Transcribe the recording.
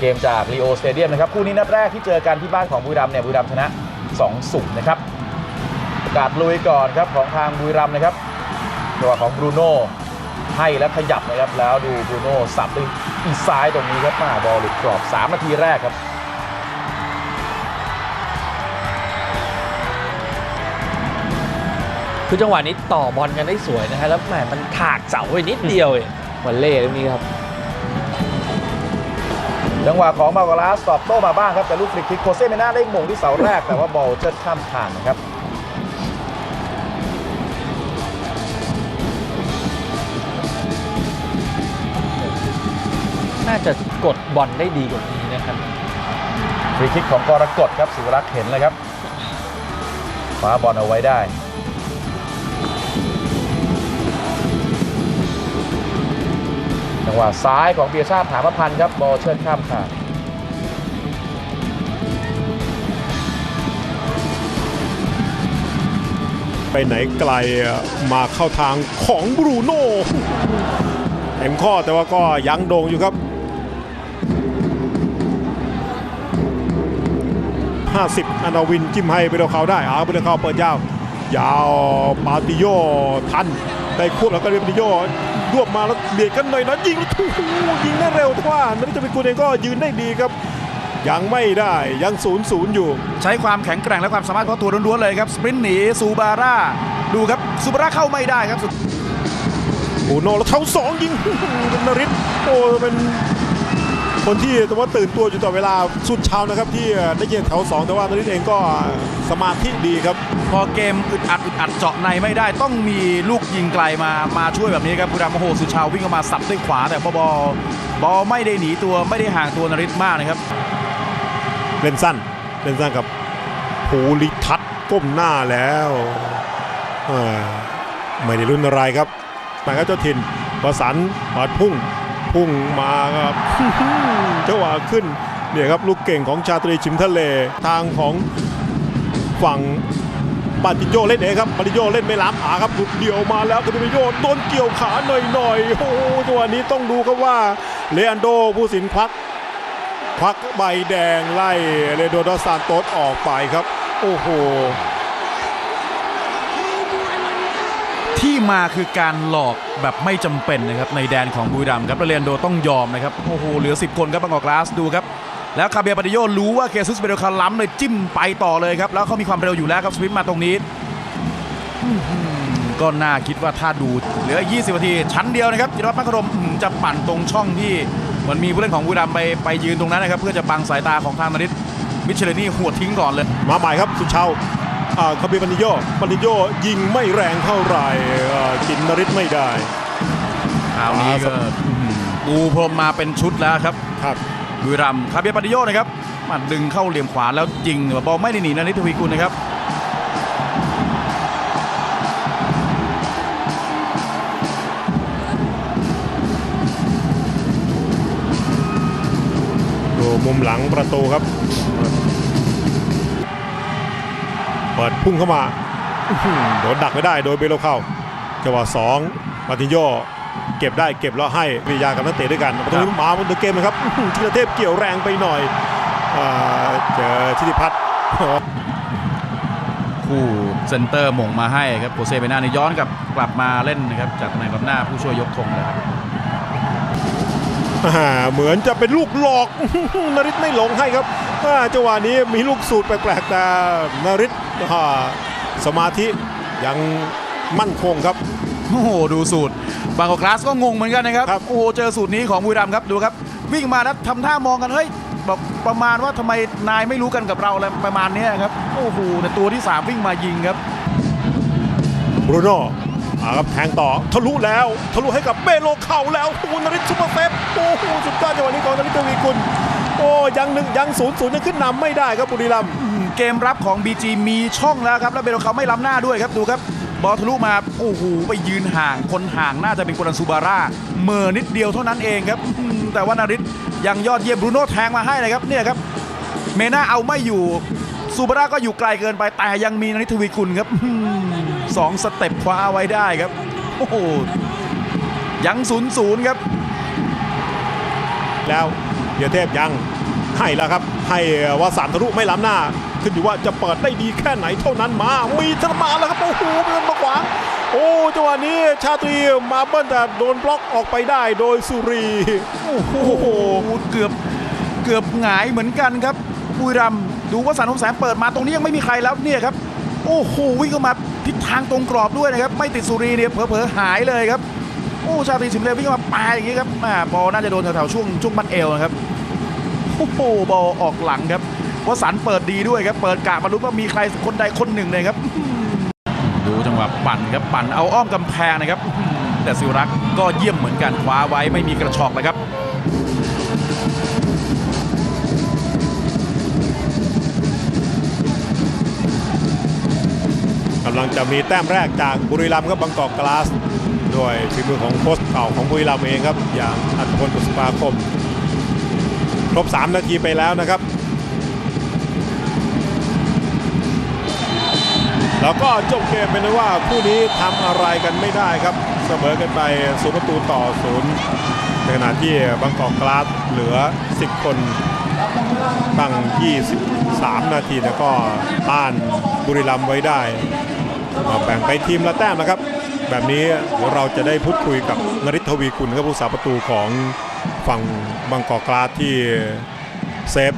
เกมจากลีโอสเตเดียมนะครับ คู่นี้นัดแรกที่เจอกันที่บ้านของบุรีรัมย์เนี่ยบุรีรัมย์ชนะ2-0นะครับประกาศลุยก่อนครับของทางบุรีรัมย์นะครับจังหวะของบรูโน่ให้แล้วขยับนะครับแล้วดูบรูโน่สับด้วยอีกซ้ายตรงนี้ครับมาบอลหลุดกรอบ 3 นาทีแรกครับคือจังหวะนี้ต่อบอลกันได้สวยนะฮะแล้วแหมมันถากเสาไปนิดเดียวเองวันเล่ตรงนี้ครับ จังหวะของมาโกลาสตอบโต้มาบ้างครับแต่ลูกฟรีคิกโคเซ่เมน่าได้หม่งที่เสาแรก แต่ว่าบอลเชิดข้ามคานนะครับน่าจะกดบอลได้ดีกว่านี้นะครับฟรีคิกของกรกฎครับสิวรักษ์เห็นเลยครับคว้าบอลเอาไว้ได้ งหวะซ้ายของเบียร์ชาติถามพันธ์ครับบอลเชิดข้ามคานไปไหนไกลมาเข้าทางของบรูโน่เต็มข้อแต่ว่าก็ยังโด่งอยู่ครับ 50 อนาวินจิ้มให้เบโดเขาได้อาเบโดเขาเปิดยาว ยาวปาติโยทัน ได้ควบแล้วก็เรียบปาติโยรวบมาแล้วเบียดกันหน่อยนะยิงโอ้โหยิงได้เร็วแต่ว่านันจะเป็นกุลเองก็ยืนได้ดีครับ ยังไม่ได้ยังศูนย์ศูนย์อยู่ ใช้ความแข็งแกร่งและความสามารถของตัวล้วนๆเลยครับ สปรินต์หนีซูบาร่าดูครับซูบาร่าเข้าไม่ได้ครับสุดบูโน่แล้วเท้าสองยิงนริศโอ้เป็น คนที่แต่ว่าตื่นตัวอยู่ตลอเวลาสุดเช้านะครับ ที่ได้ยินแถวสองแต่ว่านริศเองก็สมาธิดีครับ พอเกมอึดอัดอึดอัดเจาะในไม่ได้ต้องมีลูกยิงไกลมามาช่วยแบบนี้ครับบุรีรัมโอ้โหสุชาววิ่งเข้ามาสับด้วยขวาแต่บอลบอไม่ได้หนีตัวไม่ได้ห่างตัวนริศมากนะครับเล่นสั้นเล่นสั้นกับภูริทัศน์ก้มหน้าแล้วไม่ได้รุ่นอะไรครับมาครับเจ้าถิ่นประสันปาดพุ่ง พุ่งมาครับจังหวะขึ้นเนี่ยครับลูกเก่งของชาตรีชิมทะเลทางของฝั่งปาติโยเล่นเองครับปาติโยเล่นไม่ล้ำอาครับหลุดเดี่ยวมาแล้วกระดูกโยโดนเกี่ยวขาหน่อยๆโอ้โหจังหวะนี้ต้องดูครับว่าเลอันโดผู้สินควักควักใบแดงไล่เรโดดอสซานโตสออกไปครับ โอ้โหที่มาคือการหลอก แบบไม่จำเป็นนะครับในแดนของบุรีรัมย์ครับเรียนโดต้องยอมนะครับโอ้โหเหลือ 10 คนครับบางกอกลาสดูครับแล้วคาเบียปาติโยรู้ว่าเคซุสเบโดคาล้ำเลยจิ้มไปต่อเลยครับแล้วเขามีความเร็วอยู่แล้วครับสวิตมาตรงนี้ก็น่าคิดว่าถ้าดูเหลือ 20 นาที ชั้นเดียวนะครับจิรวัตรพักรมจะปั่นตรงช่องที่เหมันมีผู้เล่นของบุรีรัมย์ไปไปยืนตรงนั้นนะครับ เพื่อจะบังสายตาของทางนาริสมิเชลนี่หัวทิ้งก่อนเลย มาใหม่ครับสุชาวอ่า คาเบียบันิโยบันิโยยิงไม่แรงเท่าไหร่อ่ากินนริศไม่ได้คราวนี้ก็ปูพรมมาเป็นชุดแล้วครับครับบุรีรัมย์คาเบียปาติโยนะครับมาดึงเข้าเหลี่ยมขวาแล้วยิงบอลไม่ได้หนีนะนิทวีกุลนะครับดูมุมหลังประตูครับ เปิดพุ่งเข้ามาอื้อหือโดนดักไม่ได้โดยเบโลเข้าจังหวะสองมาตินโยเก็บได้เก็บแล้วให้วิยากับนักเตะด้วยกันประตูนี้มาบนเกมนะครับอื้อหือธีรเทพเกี่ยวแรงไปหน่อยอ่าเจอธิติพัฒน์คู่เซนเตอร์หม่งมาให้ครับโคเซเบนาเนี่ยย้อนกลับกลับมาเล่นนะครับจากตำแหน่งกองหน้าผู้ช่วยยกธงนะครับอ่าเหมือนจะเป็นลูกหลอกนริศไม่หลงให้ครับอ่าจังหวะนี้มีลูกสูตรแปลกๆแต่นริศอ่า สมาธิยังมั่นคงครับโอ้โหดูสูตร บางกอกกลาสก็งงเหมือนกันนะครับครับ โอ้โหเจอสูตรนี้ของบุรีรัมย์ครับดูครับ วิ่งมาแล้วทำท่ามองกันเฮ้ยบอกประมาณว่าทำไมนายไม่รู้กันกับเราอะไรประมาณเนี้ยครับโอ้โหแต่ตัวที่สามวิ่งมายิงครับบรูโน่อ่าครับแทงต่อทะลุแล้วทะลุให้กับเบโลเข่าแล้วโอ้โหนริศซุปเปอร์เซฟโอ้โหสุดยอดจังหวะนี้ของนริศทวีกุล โอ้ยังหนึ่งยังศูนย์ศูนย์ยังขึ้นนำไม่ได้ครับบุรีรัมย์อืมเกมรับของ BG มีช่องแล้วครับ แล้วเบโลเขาไม่ล้ำหน้าด้วยครับดูครับ บอลทะลุมาโอ้โหไปยืนห่างคนห่างน่าจะเป็นโกลันซูบาร่าเมอนิดเดียวเท่านั้นเองครับอืมแต่ว่านาริสยังยอดเยี่ยมบรูโน่แทงมาให้เลยครับเนี่ยครับ เมน่าเอาไม่อยู่ซูบาร่าก็อยู่ไกลเกินไปแต่ยังมีนาริสทวีกุลครับอืมสองสเต็ปคว้าไว้ได้ครับโอ้โหยังศูนย์ศูนย์ครับ แล้ว เดียเทพยังให้แล้วครับ ให้วาสานทะลุไม่ล้ำหน้า ขึ้นอยู่ว่าจะเปิดได้ดีแค่ไหนเท่านั้นมา มีธนมาแล้วครับ โอ้โหเป็นมาขวาง โอ้จังหวะนี้ชาตรีมาเบิ้ลแต่โดนบล็อกออกไปได้โดยสุรี โอ้โหเกือบเกือบหงายเหมือนกันครับบุรีรัมดูว่าสันคมแสนเปิดมาตรงนี้ยังไม่มีใครแล้วเนี่ยครับ โอ้โหวิ่งเข้ามาทิศทางตรงกรอบด้วยนะครับ ไม่ติดสุรีเนี่ยเผลอๆหายเลยครับ โอ้ชาตรีสิมเลวิ่งเข้ามาปายอย่างนี้ครับแม่บอลน่าจะโดนแถวๆช่วงช่วงบันเอวนะครับ โอ้โหบอลออกหลังครับว่าสันเปิดดีด้วยครับ เปิดกะมาลุ้นว่ามีใครคนใดคนหนึ่งเลยครับ ดูจังหวะปั่นครับ ปั่นเอาอ้อมกำแพงนะครับ แต่ซิวรักษ์ก็เยี่ยมเหมือนกันคว้าไว้ไม่มีกระชอกนะครับกำลังจะมีแต้มแรกจากบุรีรัมย์ครับบางกอกกลาส ด้วยฝีมือของโค้ชเก่าของบุรีรัมย์เองครับ อย่างอัตพลบุษปาคม ครบ 3 นาทีไปแล้วนะครับ แล้วก็จบเกมเป็นว่าคู่นี้ทำอะไรกันไม่ได้ครับ เสมอกันไปศูนย์ประตูต่อศูนย์ในขณะที่บางกอกกลาสเหลือ 10 คนตั้ง 23 นาทีแล้วก็ต้านบุรีรัมย์ไว้ได้มาแบ่งไปทีมละแต้มนะครับ แบบนี้เดี๋ยวเราจะได้พูดคุยกับนริศทวีกุลครับผู้สาประตูของ ฝั่งบางกอกกลาดที่เซฟ